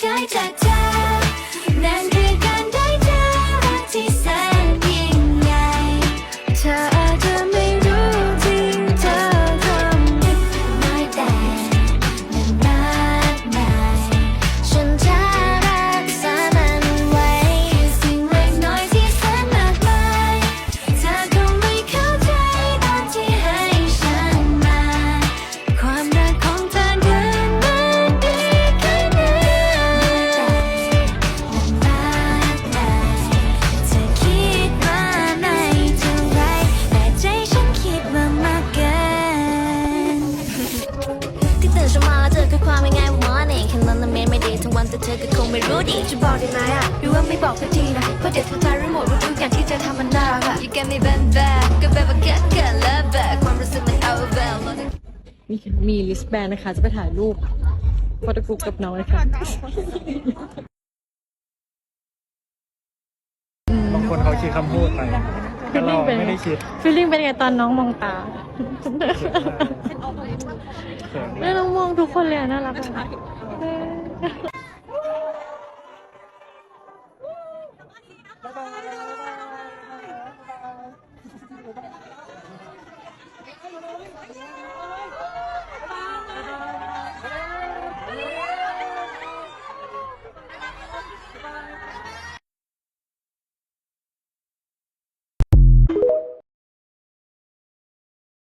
high tech. รู้ดีจะบอกได้ไหมอะหรือว่าไม่บอกก็ดีนะเพราะเดี๋ยวเธอจะรู้หมดว่าทุกอย่างที่เธอทำมันน่ารักอะ You got me bad bad ก็แบบว่า get get love back ความรู้สึกมัน over มีมีลิสแบนนะคะ จะไปถ่ายรูปฟอโต้กรุ๊ปกับน้องนะคะบางคนเขาคิดคำพูดไปแต่เราไม่ได้คิดฟีลลิ่งเป็นไงตอนน้องมองตาเขินแล้วน้องมองทุกคนเลยอะน่ารักอะ 바이바이.